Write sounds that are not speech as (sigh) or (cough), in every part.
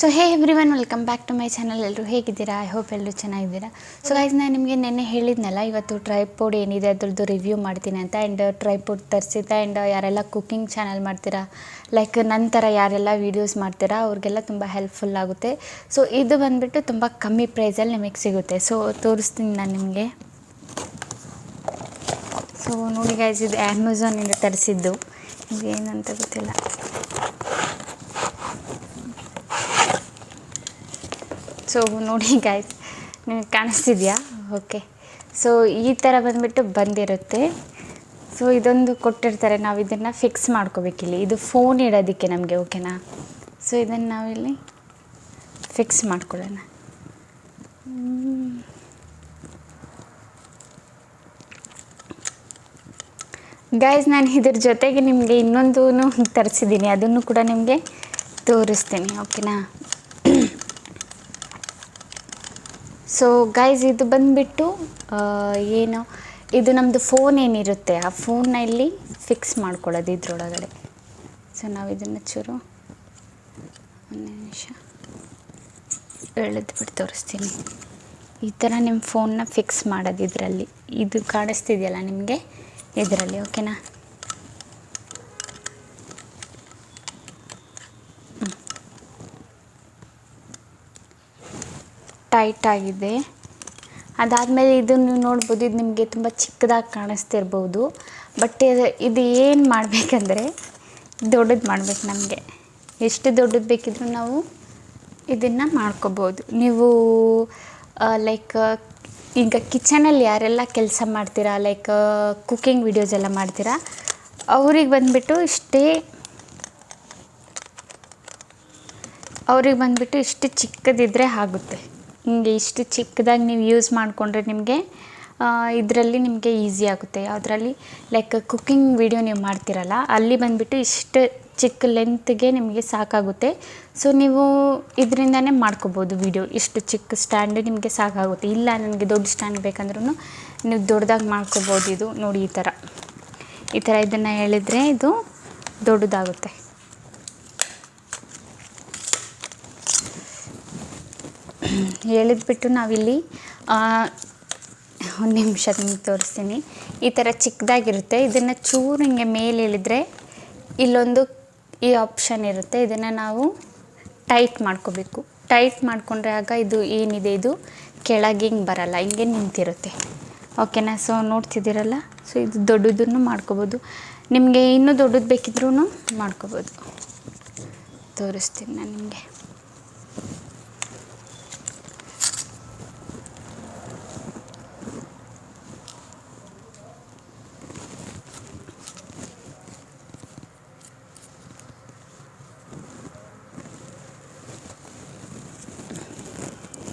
So hey everyone welcome back to my channel ಎಲ್ಲರೂ ಹೇಗಿದ್ದೀರಾ? I hope ಎಲ್ಲರೂ ಚೆನ್ನಾಗಿದ್ದೀರಾ. ಸೊ ಗೈಸ್ ನಾನು ನಿಮಗೆ ನೆನ್ನೆ ಹೇಳಿದ್ನಲ್ಲ, ಇವತ್ತು ಟ್ರೈಪೋಡ್ ಏನಿದೆ ಅದ್ರದ್ದು ರಿವ್ಯೂ ಮಾಡ್ತೀನಿ ಅಂತ. ಆ್ಯಂಡ್ ಟ್ರೈಪೋಡ್ ತರಿಸಿದ್ದೆ ಆ್ಯಂಡ್ ಯಾರೆಲ್ಲ ಕುಕಿಂಗ್ ಚಾನಲ್ ಮಾಡ್ತೀರಾ ಲೈಕ್ ನಂತರ ಯಾರೆಲ್ಲ ವೀಡಿಯೋಸ್ ಮಾಡ್ತೀರಾ, ಅವ್ರಿಗೆಲ್ಲ ತುಂಬ ಹೆಲ್ಪ್ಫುಲ್ ಆಗುತ್ತೆ. ಸೊ ಇದು ಬಂದುಬಿಟ್ಟು ತುಂಬ ಕಮ್ಮಿ ಪ್ರೈಸಲ್ಲಿ ನಿಮಗೆ ಸಿಗುತ್ತೆ. ಸೊ ತೋರಿಸ್ತೀನಿ ನಾನು ನಿಮಗೆ. ಸೊ ನೋಡಿ ಗೈಸ್ ಇದು ಅಮೆಝಾನಿಂದ ತರಿಸಿದ್ದು. ಏನಂತ ಗೊತ್ತಿಲ್ಲ. ಸೊ ನೋಡಿ ಗಾಯ್ಸ್ ನಿಮಗೆ ಕಾಣಿಸ್ತಿದೆಯಾ? ಓಕೆ ಸೊ ಈ ಥರ ಬಂದುಬಿಟ್ಟು ಬಂದಿರುತ್ತೆ. ಸೊ ಇದೊಂದು ಕೊಟ್ಟಿರ್ತಾರೆ. ನಾವು ಇದನ್ನು ಫಿಕ್ಸ್ ಮಾಡ್ಕೋಬೇಕಿಲ್ಲಿ ಇದು ಫೋನ್ ಇಡೋದಕ್ಕೆ ನಮಗೆ ಓಕೆನಾ ಸೊ ಇದನ್ನು ನಾವಿಲ್ಲಿ ಫಿಕ್ಸ್ ಮಾಡ್ಕೊಳ್ಳೋಣ. ಗೈಸ್ ನಾನು ಇದ್ರ ಜೊತೆಗೆ ನಿಮಗೆ ಇನ್ನೊಂದು ತರಿಸಿದ್ದೀನಿ ಅದನ್ನು ಕೂಡ ನಿಮಗೆ ತೋರಿಸ್ತೀನಿ ಓಕೆನಾ ಸೊ ಗೈಸ್ ಇದು ಬಂದುಬಿಟ್ಟು ಏನು, ಇದು ನಮ್ಮದು ಫೋನ್ ಏನಿರುತ್ತೆ, ಆ ಫೋನ್ನ ಇಲ್ಲಿ ಫಿಕ್ಸ್ ಮಾಡ್ಕೊಳ್ಳೋದು ಇದ್ರೊಳಗಡೆ. ಸೊ ನಾವು ಇದನ್ನು ಚೂರು ಒಂದು ನಿಮಿಷ ಎಳೆದ್ಬಿಟ್ಟು ತೋರಿಸ್ತೀನಿ. ಈ ಥರ ನಿಮ್ಮ ಫೋನ್ನ ಫಿಕ್ಸ್ ಮಾಡೋದು ಇದರಲ್ಲಿ ಇದು ಕಾಣಿಸ್ತಿದೆಯಲ್ಲ ನಿಮಗೆ? ಇದರಲ್ಲಿ ಓಕೆನಾ ಟೈಟ್ ಆಗಿದೆ. ಅದಾದಮೇಲೆ ಇದು ನೀವು ನೋಡ್ಬೋದು, ಇದು ನಿಮಗೆ ತುಂಬ ಚಿಕ್ಕದಾಗಿ ಕಾಣಿಸ್ತಿರ್ಬೋದು. ಬಟ್ ಇದು ಏನು ಮಾಡಬೇಕಂದ್ರೆ, ದೊಡ್ಡದು ಮಾಡಬೇಕು ನಮಗೆ. ಎಷ್ಟು ದೊಡ್ಡದು ಬೇಕಿದ್ರೂ ನಾವು ಇದನ್ನು ಮಾಡ್ಕೋಬೋದು. ನೀವು ಲೈಕ್ ಈಗ ಕಿಚನಲ್ಲಿ ಯಾರೆಲ್ಲ ಕೆಲಸ ಮಾಡ್ತೀರಾ ಲೈಕ್ ಕುಕ್ಕಿಂಗ್ ವಿಡಿಯೋಸ್ ಎಲ್ಲ ಮಾಡ್ತೀರಾ, ಅವ್ರಿಗೆ ಬಂದುಬಿಟ್ಟು ಇಷ್ಟೇ, ಅವ್ರಿಗೆ ಬಂದುಬಿಟ್ಟು ಇಷ್ಟು ಚಿಕ್ಕದಿದ್ದರೆ ಆಗುತ್ತೆ. ಹಿಂಗೆ ಇಷ್ಟು ಚಿಕ್ಕದಾಗಿ ನೀವು ಯೂಸ್ ಮಾಡಿಕೊಂಡ್ರೆ ನಿಮಗೆ ಇದರಲ್ಲಿ ನಿಮಗೆ ಈಸಿ ಆಗುತ್ತೆ. ಯಾವುದರಲ್ಲಿ ಲೈಕ್ ಕುಕ್ಕಿಂಗ್ ವಿಡಿಯೋ ನೀವು ಮಾಡ್ತೀರಲ್ಲ, ಅಲ್ಲಿ ಬಂದುಬಿಟ್ಟು ಇಷ್ಟು ಚಿಕ್ಕ ಲೆಂತ್ಗೆ ನಿಮಗೆ ಸಾಕಾಗುತ್ತೆ. ಸೊ ನೀವು ಇದರಿಂದನೇ ಮಾಡ್ಕೋಬೋದು ವಿಡಿಯೋ ಇಷ್ಟು ಚಿಕ್ಕ ಸ್ಟ್ಯಾಂಡ್ ನಿಮಗೆ ಸಾಕಾಗುತ್ತೆ. ಇಲ್ಲ ನನಗೆ ದೊಡ್ಡ ಸ್ಟ್ಯಾಂಡ್ ಬೇಕಂದ್ರೂ ನೀವು ದೊಡ್ಡದಾಗಿ ಮಾಡ್ಕೋಬೋದು ಇದು. ನೋಡಿ ಈ ಥರ. ಈ ಥರ ಇದನ್ನು ಹೇಳಿದರೆ ಇದು ದೊಡ್ಡದಾಗುತ್ತೆ. ಹೇಳಿದ್ಬಿಟ್ಟು ನಾವಿಲ್ಲಿ ಒಂದು ನಿಮಿಷ ನಿಮ್ಗೆ ತೋರಿಸ್ತೀನಿ. ಈ ಥರ ಚಿಕ್ಕದಾಗಿರುತ್ತೆ. ಇದನ್ನು ಚೂರು ಹಿಂಗೆ ಮೇಲೆ ಇಳಿದ್ರೆ ಇಲ್ಲೊಂದು ಈ ಆಪ್ಷನ್ ಇರುತ್ತೆ. ಇದನ್ನು ನಾವು ಟೈಟ್ ಮಾಡ್ಕೋಬೇಕು. ಟೈಟ್ ಮಾಡಿಕೊಂಡ್ರೆ ಆಗ ಇದು ಏನಿದೆ? ಇದು ಕೆಳಗೆ ಹಿಂಗೆ ಬರಲ್ಲ. ಹಿಂಗೆ ನಿಂತಿರುತ್ತೆ. ಓಕೆನಾ ಸೊ ನೋಡ್ತಿದ್ದೀರಲ್ಲ? ಸೊ ಇದು ದೊಡ್ಡದನ್ನು ಮಾಡ್ಕೋಬೋದು. ನಿಮಗೆ ಇನ್ನೂ ದೊಡ್ಡದು ಬೇಕಿದ್ರೂ ಮಾಡ್ಕೋಬೋದು. ತೋರಿಸ್ತೀನಿ ನಾನು ನಿಮಗೆ.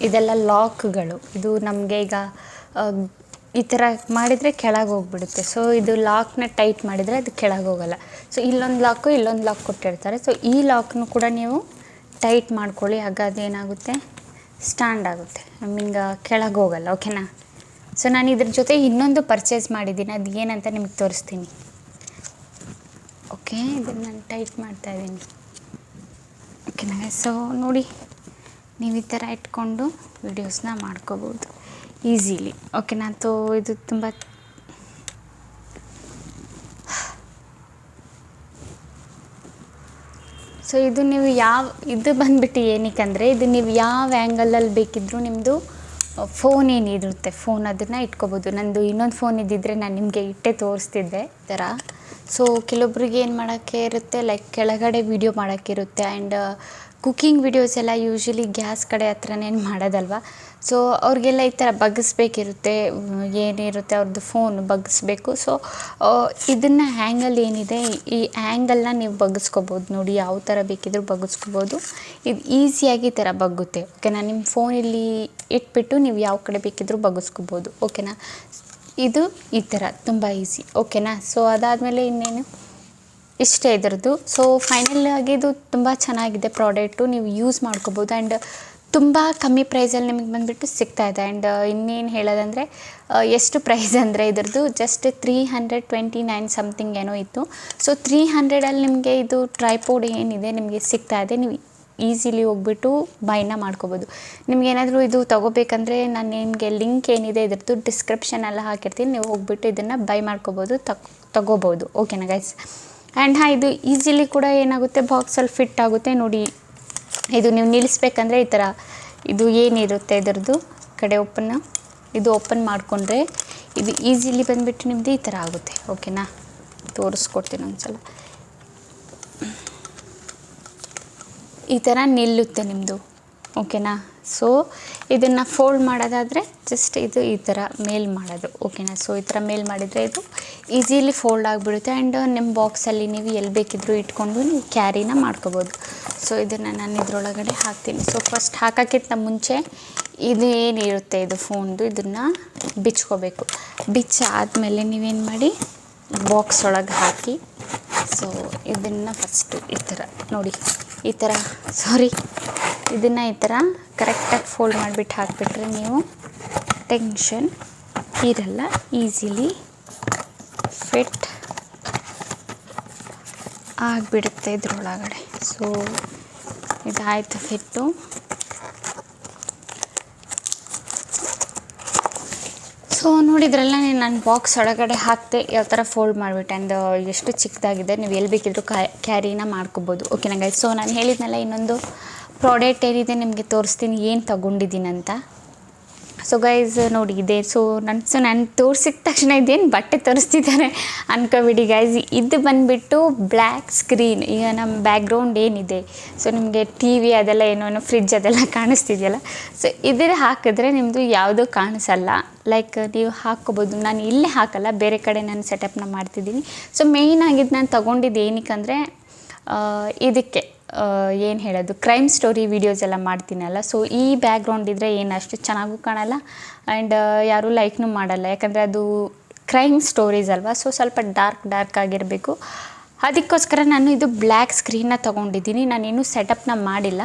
ಇದೆಲ್ಲ ಲಾಕ್ಗಳು. ಇದು ನಮಗೆ ಈಗ ಈ ಥರ ಮಾಡಿದರೆ ಕೆಳಗೆ ಹೋಗ್ಬಿಡುತ್ತೆ. ಸೊ ಇದು ಲಾಕ್ನ ಟೈಟ್ ಮಾಡಿದರೆ ಅದು ಕೆಳಗೆ ಹೋಗಲ್ಲ. ಸೊ ಇಲ್ಲೊಂದು ಲಾಕು, ಇಲ್ಲೊಂದು ಲಾಕ್ ಕೊಟ್ಟಿರ್ತಾರೆ. ಸೊ ಈ ಲಾಕ್ನು ಕೂಡ ನೀವು ಟೈಟ್ ಮಾಡ್ಕೊಳ್ಳಿ. ಆಗ ಅದೇನಾಗುತ್ತೆ? ಸ್ಟ್ಯಾಂಡ್ ಆಗುತ್ತೆ. ಐ ಕೆಳಗೆ ಹೋಗಲ್ಲ ಓಕೆನಾ ಸೊ ನಾನು ಇದ್ರ ಜೊತೆ ಇನ್ನೊಂದು ಪರ್ಚೇಸ್ ಮಾಡಿದ್ದೀನಿ. ಅದು ಏನಂತ ನಿಮಗೆ ತೋರಿಸ್ತೀನಿ. ಓಕೆ ಇದನ್ನು ನಾನು ಟೈಟ್ ಮಾಡ್ತಾಯಿದ್ದೀನಿ ಓಕೆನಾ ಸೊ ನೋಡಿ. ನೀವು ಈ ಥರ ಇಟ್ಕೊಂಡು ವಿಡಿಯೋಸ್ನ ಮಾಡ್ಕೋಬೋದು. ಈಸಿಲಿ ನಾನು ತೋ ಇದು ತುಂಬ ಸೊ ಇದು ನೀವು ಯಾವ ಇದು ಬಂದ್ಬಿಟ್ಟು ಏನಕ್ಕಂದರೆ, ಇದು ನೀವು ಯಾವ ಆ್ಯಂಗಲಲ್ಲಿ ಬೇಕಿದ್ದರೂ ನಿಮ್ಮದು ಫೋನ್ ಏನಿರುತ್ತೆ ಫೋನ್ ಅದನ್ನು ಇಟ್ಕೋಬೋದು. ನಂದು ಇನ್ನೊಂದು ಫೋನ್ ಇದ್ದಿದ್ದರೆ ನಾನು ನಿಮಗೆ ಇಟ್ಟೆ ತೋರಿಸ್ತಿದ್ದೆ ಈ ಥರ. ಸೊ ಕೆಲವೊಬ್ರಿಗೆ ಏನು ಮಾಡೋಕ್ಕೆ ಇರುತ್ತೆ ಲೈಕ್ ಕೆಳಗಡೆ ವೀಡಿಯೋ ಮಾಡೋಕ್ಕಿರುತ್ತೆ ಆ್ಯಂಡ್ ಕುಕ್ಕಿಂಗ್ ವಿಡಿಯೋಸ್ ಎಲ್ಲ ಯೂಶ್ವಲಿ ಗ್ಯಾಸ್ ಕಡೆ ಹತ್ರನೇ ಮಾಡೋದಲ್ವ? ಸೊ ಅವ್ರಿಗೆಲ್ಲ ಈ ಥರ ಬಗ್ಗಿಸ್ಬೇಕಿರುತ್ತೆ ಏನಿರುತ್ತೆ ಅವ್ರದ್ದು ಫೋನ್ ಬಗ್ಗಿಸ್ಬೇಕು ಸೊ ಇದನ್ನು ಹ್ಯಾಂಗಲ್ ಏನಿದೆ, ಈ ಆ್ಯಂಗಲ್ನ ನೀವು ಬಗ್ಗಿಸ್ಕೋಬೋದು ನೋಡಿ, ಯಾವ ಥರ ಬೇಕಿದ್ರೂ ಬಗ್ಗಿಸ್ಕೋಬೋದು ಇದು ಈಸಿಯಾಗಿ ಈ ಥರ ಬಗ್ಗುತ್ತೆ ಓಕೆನಾ ನಿಮ್ಮ ಫೋನ್ ಇಲ್ಲಿ ಇಟ್ಬಿಟ್ಟು ನೀವು ಯಾವ ಕಡೆ ಬೇಕಿದ್ರೂ ಬಗ್ಗಿಸ್ಕೋಬೋದು ಓಕೆನಾ ಇದು ಈ ಥರ, ತುಂಬ ಈಸಿ ಓಕೆನಾ ಸೊ ಅದಾದಮೇಲೆ ಇನ್ನೇನು? ಇಷ್ಟೇ ಇದರದ್ದು. ಸೊ ಫೈನಲ್ ಆಗಿ ಇದು ತುಂಬ ಚೆನ್ನಾಗಿದೆ ಪ್ರಾಡಕ್ಟು ನೀವು ಯೂಸ್ ಮಾಡ್ಕೋಬೋದು. ಆ್ಯಂಡ್ ತುಂಬ ಕಮ್ಮಿ ಪ್ರೈಸಲ್ಲಿ ನಿಮಗೆ ಬಂದುಬಿಟ್ಟು ಸಿಗ್ತಾ ಇದೆ. ಆ್ಯಂಡ್ ಇನ್ನೇನು ಹೇಳೋದಂದರೆ ಎಷ್ಟು ಪ್ರೈಸ್ ಅಂದರೆ ಇದರದ್ದು just three hundred twenty nine something ಏನೋ ಇತ್ತು. ಸೊ ತ್ರೀ ಹಂಡ್ರೆಡಲ್ಲಿ ನಿಮಗೆ ಇದು ಟ್ರೈಪೋಡ್ ಏನಿದೆ ನಿಮಗೆ ಸಿಗ್ತಾ ಇದೆ. ನೀವು ಈಸಿಲಿ ಹೋಗ್ಬಿಟ್ಟು ಬೈನ ಮಾಡ್ಕೋಬೋದು. ನಿಮ್ಗೆ ಏನಾದರೂ ಇದು ತೊಗೋಬೇಕಂದ್ರೆ ನಾನು ನಿಮಗೆ ಲಿಂಕ್ ಏನಿದೆ ಇದ್ರದ್ದು ಡಿಸ್ಕ್ರಿಪ್ಷನ್ ಎಲ್ಲ ಹಾಕಿರ್ತೀನಿ. ನೀವು ಹೋಗ್ಬಿಟ್ಟು ಇದನ್ನು ಬೈ ಮಾಡ್ಕೋಬೋದು ತಗೋ ತಗೋಬೋದು. ಓಕೆನಾ ಗೈಸ್ ಆ್ಯಂಡ್ ಹಾಂ, ಇದು ಈಸಿಲಿ ಕೂಡ ಏನಾಗುತ್ತೆ? ಬಾಕ್ಸಲ್ಲಿ ಫಿಟ್ ಆಗುತ್ತೆ ನೋಡಿ. ಇದು ನೀವು ನಿಲ್ಲಿಸ್ಬೇಕಂದ್ರೆ ಈ ಥರ ಇದು ಏನಿರುತ್ತೆ ಇದರದ್ದು? ಕಡೆ ಓಪನ್ನ ಇದು ಓಪನ್ ಮಾಡಿಕೊಂಡ್ರೆ ಇದು ಈಸಿಲಿ ಬಂದುಬಿಟ್ಟು ನಿಮ್ಮದು ಈ ಥರ ಆಗುತ್ತೆ. ಓಕೆನಾ ತೋರಿಸ್ಕೊಡ್ತೀನಿ ಒಂದ್ಸಲ. ಈ ಥರ ನಿಲ್ಲುತ್ತೆ ನಿಮ್ಮದು ಓಕೆನಾ ಸೊ ಇದನ್ನು ಫೋಲ್ಡ್ ಮಾಡೋದಾದರೆ ಜಸ್ಟ್ ಇದು ಈ ಥರ ಮೇಲ್ ಮಾಡೋದು ಓಕೆನಾ ಸೊ ಈ ಥರ ಮೇಲ್ ಮಾಡಿದರೆ ಇದು ಈಸಿಲಿ ಫೋಲ್ಡ್ ಆಗಿಬಿಡುತ್ತೆ ಆ್ಯಂಡ್ ನಿಮ್ಮ ಬಾಕ್ಸಲ್ಲಿ ನೀವು ಎಲ್ಲಿ ಬೇಕಿದ್ರೂ ಇಟ್ಕೊಂಡು ನೀವು ಕ್ಯಾರಿನ ಮಾಡ್ಕೋಬೋದು. ಸೊ ಇದನ್ನು ನಾನು ಇದರೊಳಗಡೆ ಹಾಕ್ತೀನಿ. ಸೊ ಫಸ್ಟ್ ಹಾಕೋಕ್ಕಿಂತ ಮುಂಚೆ ಇದು ಏನಿರುತ್ತೆ ಇದು ಫೋನ್ದು ಇದನ್ನು ಬಿಚ್ಕೋಬೇಕು. ಬಿಚ್ಚಾದಮೇಲೆ ನೀವೇನು ಮಾಡಿ ಬಾಕ್ಸ್ ಒಳಗೆ ಹಾಕಿ ಸೊ ಇದನ್ನು ಫಸ್ಟು ಈ ಥರ ನೋಡಿ, ಈ ಥರ ಸಾರಿ ಇದನ್ನು ಈ ಥರ ಕರೆಕ್ಟಾಗಿ ಫೋಲ್ಡ್ ಮಾಡಿಬಿಟ್ಟು ಹಾಕಿಬಿಟ್ರೆ ನೀವು ಟೆನ್ಷನ್ ಇರಲ್ಲ ಈಸಿಲಿ ಫಿಟ್ ಆಗಿಬಿಡುತ್ತೆ ಇದ್ರೊಳಗಡೆ. ಸೊ ಇದಾಯಿತು ಫಿಟ್ಟು ಸೊ ನೋಡಿದ್ರಲ್ಲ ನಾನು ಬಾಕ್ಸ್ ಒಳಗಡೆ ಹಾಕ್ತೆ ಯಾವ ಥರ ಫೋಲ್ಡ್ ಮಾಡಿಬಿಟ್ಟೆ? ಆ್ಯಂಡ್ ಎಷ್ಟು ಚಿಕ್ಕದಾಗಿದೆ, ನೀವು ಎಲ್ಲಿ ಬೇಕಿದ್ರೂ ಕ್ಯಾರಿನ ಮಾಡ್ಕೋಬೋದು. ಓಕೆನಾ ಗೈಸ್ ಸೊ ನಾನು ಹೇಳಿದ್ನಲ್ಲ ಇನ್ನೊಂದು ಪ್ರಾಡಕ್ಟ್ ಏನಿದೆ ನಿಮಗೆ ತೋರಿಸ್ತೀನಿ, ಏನು ತಗೊಂಡಿದ್ದೀನಿ ಅಂತ ಸೊ ಗೈಸ್ ನೋಡಿ ಇದೆ. ಸೊ ನನ್ನ ಸೊ ನಾನು ತೋರಿಸಿದ ತಕ್ಷಣ ಇದೇನು ಬಟ್ಟೆ ತೋರಿಸ್ತಿದ್ದಾರೆ ಅನ್ಕೋಬಿಡಿ ಗೈಸ್ ಇದು ಬಂದುಬಿಟ್ಟು ಬ್ಲ್ಯಾಕ್ ಸ್ಕ್ರೀನ್ ಈಗ ನಮ್ಮ ಬ್ಯಾಕ್ಗ್ರೌಂಡ್ ಏನಿದೆ? ಸೊ ನಿಮಗೆ ಟಿ ವಿ ಅದೆಲ್ಲ ಏನೋ ಫ್ರಿಜ್ ಅದೆಲ್ಲ (laughs) ಕಾಣಿಸ್ತಿದೆಯಲ್ಲ? ಸೊ ಇದರ ಹಾಕಿದ್ರೆ ನಿಮ್ಮದು ಯಾವುದೂ ಕಾಣಿಸಲ್ಲ. ಲೈಕ್ ನೀವು ಹಾಕ್ಕೋಬೋದು. ನಾನು ಇಲ್ಲೇ ಹಾಕಲ್ಲ, ಬೇರೆ ಕಡೆ ನಾನು ಸೆಟಪ್ನ ಮಾಡ್ತಿದ್ದೀನಿ. ಸೊ ಮೇಯ್ನಾಗಿದ್ದು ನಾನು ತೊಗೊಂಡಿದ್ದು ಏನಕ್ಕಂದರೆ ಇದಕ್ಕೆ. ಏನು ಹೇಳೋದು ಕ್ರೈಮ್ ಸ್ಟೋರಿ ವೀಡಿಯೋಸ್ ಎಲ್ಲ ಮಾಡ್ತೀನಲ್ಲ ಸೊ ಈ ಬ್ಯಾಕ್ಗ್ರೌಂಡ್ ಇದ್ದರೆ ಏನು ಅಷ್ಟು ಚೆನ್ನಾಗೂ ಕಾಣಲ್ಲ ಆ್ಯಂಡ್ ಯಾರೂ ಲೈಕ್ನೂ ಮಾಡಲ್ಲ, ಯಾಕಂದರೆ ಅದು ಕ್ರೈಮ್ ಸ್ಟೋರೀಸ್ ಅಲ್ವಾ ಸೊ ಸ್ವಲ್ಪ ಡಾರ್ಕ್ ಡಾರ್ಕ್ ಆಗಿರಬೇಕು. ಅದಕ್ಕೋಸ್ಕರ ನಾನು ಇದು ಬ್ಲ್ಯಾಕ್ ಸ್ಕ್ರೀನ್ನ ತೊಗೊಂಡಿದ್ದೀನಿ ನಾನೇನು ಸೆಟಪ್ನ ಮಾಡಿಲ್ಲ.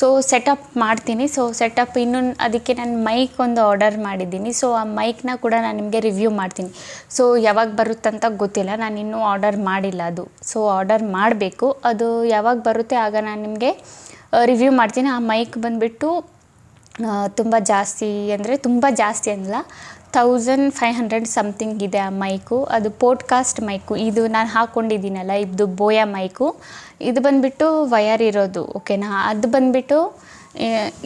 ಸೊ ಸೆಟಪ್ ಮಾಡ್ತೀನಿ. ಸೊ ಸೆಟಪ್ ಇನ್ನೂ ಅದಕ್ಕೆ ನಾನು ಮೈಕ್ ಒಂದು ಆರ್ಡರ್ ಮಾಡಿದ್ದೀನಿ. ಸೊ ಆ ಮೈಕ್ನ ಕೂಡ ನಾನು ನಿಮಗೆ ರಿವ್ಯೂ ಮಾಡ್ತೀನಿ. ಸೊ ಯಾವಾಗ ಬರುತ್ತಂತ ಗೊತ್ತಿಲ್ಲ. ನಾನು ಇನ್ನೂ ಆರ್ಡರ್ ಮಾಡಿಲ್ಲ ಅದು. ಸೊ ಆರ್ಡರ್ ಮಾಡಬೇಕು. ಅದು ಯಾವಾಗ ಬರುತ್ತೆ ಆಗ ನಾನು ನಿಮಗೆ ರಿವ್ಯೂ ಮಾಡ್ತೀನಿ. ಆ ಮೈಕ್ ಬಂದುಬಿಟ್ಟು ತುಂಬ ಜಾಸ್ತಿ ಅಂದರೆ ತುಂಬ ಜಾಸ್ತಿ ಅನ್ನಲ್ಲ ತೌಸಂಡ್ ಫೈವ್ ಹಂಡ್ರೆಡ್ ಸಮಥಿಂಗ್ ಇದೆ ಆ ಮೈಕು. ಅದು ಪೋಡ್ಕಾಸ್ಟ್ ಮೈಕು. ಇದು ನಾನು ಹಾಕ್ಕೊಂಡಿದ್ದೀನಲ್ಲ ಇದು ಬೋಯಾ ಮೈಕು. ಇದು ಬಂದುಬಿಟ್ಟು ವಯರ್ ಇರೋದು ಓಕೆನಾ ಅದು ಬಂದುಬಿಟ್ಟು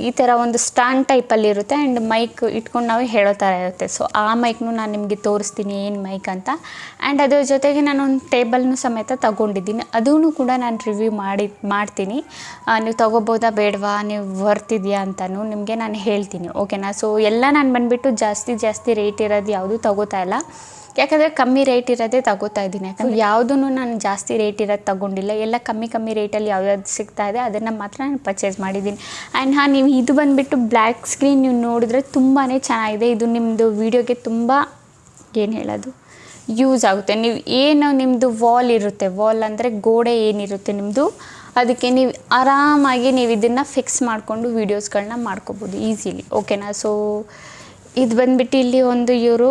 ಈ ಥರ ಒಂದು ಸ್ಟ್ಯಾಂಡ್ ಟೈಪಲ್ಲಿ ಇರುತ್ತೆ ಆ್ಯಂಡ್ ಮೈಕ್ ಇಟ್ಕೊಂಡು ನಾವು ಹೇಳೋ ಥರ ಇರುತ್ತೆ. ಸೊ ಆ ಮೈಕ್ನು ನಾನು ನಿಮಗೆ ತೋರಿಸ್ತೀನಿ ಏನು ಮೈಕ್ ಅಂತ. ಆ್ಯಂಡ್ ಅದ್ರ ಜೊತೆಗೆ ನಾನು ಒಂದು ಟೇಬಲ್ನು ಸಮೇತ ತಗೊಂಡಿದ್ದೀನಿ. ಅದೂ ಕೂಡ ನಾನು ರಿವ್ಯೂ ಮಾಡಿ, ಮಾಡ್ತೀನಿ. ನೀವು ತೊಗೋಬೋದಾ ಬೇಡವಾ? ನೀವು ಬರ್ತಿದ್ಯಾ ಅಂತಲೂ ನಿಮಗೆ ನಾನು ಹೇಳ್ತೀನಿ ಓಕೆನಾ ಸೊ ಎಲ್ಲ ನಾನು ಬಂದುಬಿಟ್ಟು ಜಾಸ್ತಿ ಜಾಸ್ತಿ ರೇಟ್ ಇರೋದು ಯಾವುದೂ ತಗೋತಾ ಇಲ್ಲ. ಯಾಕಂದರೆ ಕಮ್ಮಿ ರೇಟ್ ಇರೋದೇ ತಗೋತಾ ಇದ್ದೀನಿ. ಯಾಕಂದರೆ ಯಾವುದೂ ನಾನು ಜಾಸ್ತಿ ರೇಟ್ ಇರೋದು ತಗೊಂಡಿಲ್ಲ. ಎಲ್ಲ ಕಮ್ಮಿ ಕಮ್ಮಿ ರೇಟಲ್ಲಿ ಯಾವ್ಯಾವ್ದು ಸಿಗ್ತಾ ಇದೆ ಅದನ್ನು ಮಾತ್ರ ನಾನು ಪರ್ಚೇಸ್ ಮಾಡಿದ್ದೀನಿ. ಆ್ಯಂಡ್ ಹಾಂ ನೀವು ಇದು ಬಂದುಬಿಟ್ಟು ಬ್ಲ್ಯಾಕ್ ಸ್ಕ್ರೀನ್ ನೀವು ನೋಡಿದ್ರೆ ತುಂಬಾ ಚೆನ್ನಾಗಿದೆ. ಇದು ನಿಮ್ಮದು ವೀಡಿಯೋಗೆ ತುಂಬ ಏನು ಹೇಳೋದು ಯೂಸ್ ಆಗುತ್ತೆ. ನೀವು ಏನು ನಿಮ್ಮದು ವಾಲ್ ಇರುತ್ತೆ ವಾಲ್ ಅಂದರೆ ಗೋಡೆ ಏನಿರುತ್ತೆ ನಿಮ್ಮದು ಅದಕ್ಕೆ ನೀವು ಆರಾಮಾಗಿ ನೀವು ಇದನ್ನು ಫಿಕ್ಸ್ ಮಾಡಿಕೊಂಡು ವೀಡಿಯೋಸ್ಗಳನ್ನ ಮಾಡ್ಕೋಬೋದು ಈಸಿಲಿ ಓಕೆನಾ ಸೊ ಇದು ಬಂದ್ಬಿಟ್ಟು ಇಲ್ಲಿ ಒಂದು ಇವರು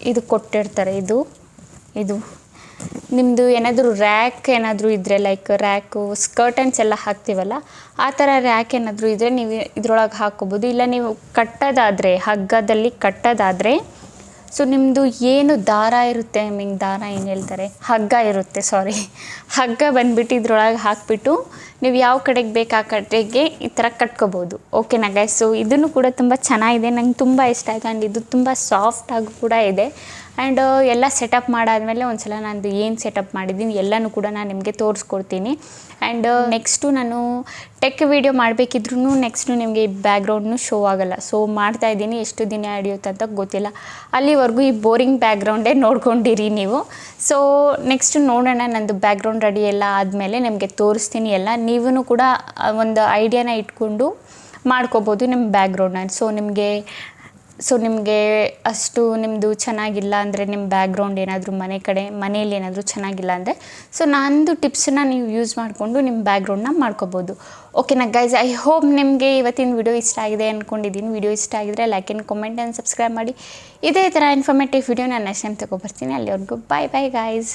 ಇದು ಕೊಟ್ಟಿರ್ತಾರೆ, ಇದು ಇದು. ನಿಮ್ಮದು ಏನಾದರೂ ರ್ಯಾಕ್ ಏನಾದರೂ ಇದ್ದರೆ ಲೈಕ್ ರ್ಯಾಕು ಸ್ಕರ್ಟನ್ಸ್ ಎಲ್ಲ ಹಾಕ್ತೀವಲ್ಲ, ಆ ಥರ ರ್ಯಾಕ್ ಏನಾದರೂ ಇದ್ದರೆ ನೀವು ಇದ್ರೊಳಗೆ ಹಾಕ್ಕೋಬೋದು. ಇಲ್ಲ ನೀವು ಕಟ್ಟೋದಾದರೆ, ಹಗ್ಗದಲ್ಲಿ ಕಟ್ಟೋದಾದರೆ ಸೊ ನಿಮ್ಮದು ಏನು ದಾರ ಇರುತ್ತೆ? ನಿಮಗೆ ದಾರ ಏನು ಹೇಳ್ತಾರೆ? ಹಗ್ಗ ಇರುತ್ತೆ ಸಾರಿ ಹಗ್ಗ ಬಂದುಬಿಟ್ಟು ಇದ್ರೊಳಗೆ ಹಾಕಿಬಿಟ್ಟು ನೀವು ಯಾವ ಕಡೆಗೆ ಬೇಕು ಆ ಕಡೆಗೆ ಈ ಥರ ಕಟ್ಕೋಬೋದು. ಓಕೆನಾ ಗೈಸ್ ಸೊ ಇದನ್ನು ಕೂಡ ತುಂಬ ಚೆನ್ನಾಗಿದೆ. ನಂಗೆ ತುಂಬ ಇಷ್ಟ ಆಯಿತು. ಆ್ಯಂಡ್ ಇದು ತುಂಬ ಸಾಫ್ಟಾಗಿ ಕೂಡ ಇದೆ. ಆ್ಯಂಡ್ ಎಲ್ಲ ಸೆಟಪ್ ಮಾಡಾದಮೇಲೆ ಒಂದು ಸಲ ನಾನು ಏನು ಸೆಟಪ್ ಮಾಡಿದ್ದೀನಿ ಎಲ್ಲನೂ ಕೂಡ ನಾನು ನಿಮಗೆ ತೋರಿಸ್ಕೊಡ್ತೀನಿ. ಆ್ಯಂಡ್ ನೆಕ್ಸ್ಟು ನಾನು ಟೆಕ್ ವೀಡಿಯೋ ಮಾಡಬೇಕಿದ್ರೂ ನೆಕ್ಸ್ಟು ನಿಮಗೆ ಈ ಬ್ಯಾಕ್ಗ್ರೌಂಡ್ನು ಶೋ ಆಗೋಲ್ಲ. ಸೊ ಮಾಡ್ತಾ ಇದ್ದೀನಿ. ಎಷ್ಟು ದಿನ ಹಿಡಿಯುತ್ತೆ ಅಂತ ಗೊತ್ತಿಲ್ಲ. ಅಲ್ಲಿವರೆಗೂ ಈ ಬೋರಿಂಗ್ ಬ್ಯಾಕ್ಗ್ರೌಂಡೇ ನೋಡ್ಕೊಂಡಿರಿ ನೀವು. ಸೊ ನೆಕ್ಸ್ಟ್ ನೋಡೋಣ. ನಂದು ಬ್ಯಾಕ್ಗ್ರೌಂಡ್ ರೆಡಿ ಎಲ್ಲ ಆದಮೇಲೆ ನಿಮಗೆ ತೋರಿಸ್ತೀನಿ ಎಲ್ಲ. ನೀವೂ ಕೂಡ ಒಂದು ಐಡಿಯಾನ ಇಟ್ಕೊಂಡು ಮಾಡ್ಕೋಬೋದು ನಿಮ್ಮ ಬ್ಯಾಕ್ಗ್ರೌಂಡನ್ನ ಸೊ ನಿಮಗೆ ಸೊ ನಿಮಗೆ ಅಷ್ಟು ನಿಮ್ಮದು ಚೆನ್ನಾಗಿಲ್ಲ ಅಂದರೆ ನಿಮ್ಮ ಬ್ಯಾಕ್ಗ್ರೌಂಡ್ ಏನಾದರೂ ಮನೆ ಕಡೆ ಮನೇಲಿ ಏನಾದರೂ ಚೆನ್ನಾಗಿಲ್ಲ ಅಂದರೆ ಸೊ ನಂದು ಟಿಪ್ಸನ್ನ ನೀವು ಯೂಸ್ ಮಾಡಿಕೊಂಡು ನಿಮ್ಮ ಬ್ಯಾಕ್ಗ್ರೌಂಡ್ನ ಮಾಡ್ಕೋಬೋದು. ಓಕೆನಾ ಗೈಸ್ ಐ ಹೋಪ್ ನಿಮಗೆ ಇವತ್ತಿನ ವಿಡಿಯೋ ಇಷ್ಟ ಆಗಿದೆ ಅಂದ್ಕೊಂಡಿದ್ದೀನಿ ವಿಡಿಯೋ ಇಷ್ಟ ಆಗಿದ್ರೆ like and comment and subscribe ಮಾಡಿ. ಇದೇ ಥರ ಇನ್ಫಾರ್ಮೇಟಿವ್ ವಿಡಿಯೋ ನಾನು ನೆಕ್ಸ್ಟ್ ಟೈಮ್ ತೊಗೊಬರ್ತೀನಿ ಅಲ್ಲಿವರೆಗೂ ಬಾಯ್ ಬಾಯ್ ಗಾಯ್ಸ್